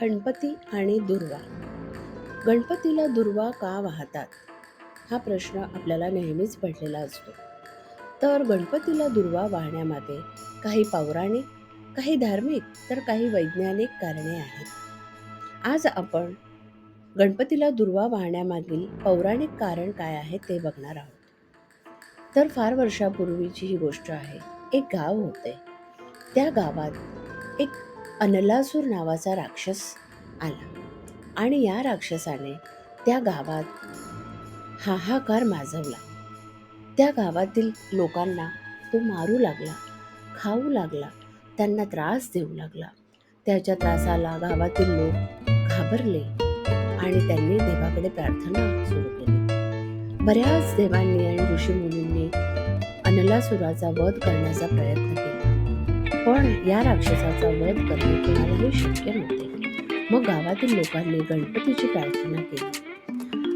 गणपती आणि दुर्वा. गणपतीला दुर्वा का वाहतात? हा प्रश्न आपल्याला नेहमीच पडलेला असतो. तर गणपतीला दुर्वा वाहण्यामागे काही पौराणिक काही धार्मिक तर काही वैज्ञानिक कारणे आहेत. आज आपण गणपतीला दुर्वा वाहण्यामागील पौराणिक कारण काय आहे ते बघणार आहोत. तर फार वर्षापूर्वीची ही गोष्ट आहे. एक गाव होते. त्या गावात एक अनलासूर नावाचा राक्षस आला आणि या राक्षसाने त्या गावात हाहाकार माजवला. त्या गावातील लोकांना तो मारू लागला खाऊ लागला त्यांना त्रास देऊ लागला. त्याच्या त्रासाला गावातील लोक घाबरले आणि त्यांनी देवाकडे प्रार्थना सुरू केली. बऱ्याच देवांनी आणि ऋषीमुनींनी अनलासुराचा वध करण्याचा प्रयत्न केला. पण या राक्षसाचा वध करणे कोणालाही शक्य नव्हते. मग गावातील लोकांनी गणपतीची प्रार्थना केली.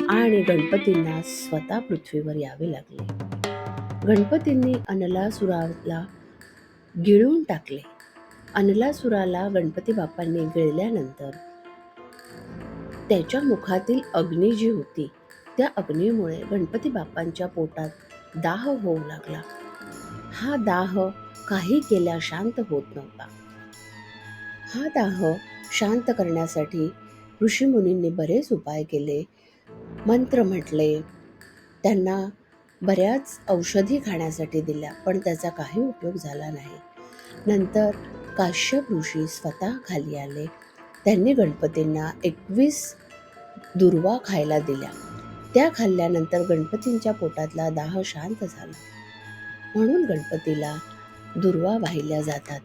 आणि गणपतींना स्वतः पृथ्वीवर यावे लागले. गणपतींनी अनलासुराला गिळून टाकले. अनलासुराला गणपती बाप्पांनी गिळल्यानंतर त्याच्या मुखातील अग्नी जी होती त्या अग्नीमुळे गणपती बाप्पांच्या पोटात दाह होऊ लागला. हा दाह काही केल्या शांत होत नव्हता. हा दाह शांत करण्यासाठी ऋषीमुनींनी बरेच उपाय केले. मंत्र म्हटले त्यांना बऱ्याच औषधी खाण्यासाठी दिल्या पण त्याचा काही उपयोग झाला नाही. नंतर काश्यप ऋषी स्वतः खाली आले. त्यांनी गणपतींना एकवीस दुर्वा खायला दिल्या. त्या खाल्ल्यानंतर गणपतींच्या पोटातला दाह शांत झाला. म्हणून गणपतीला दुर्वा वाहिल्या जातात.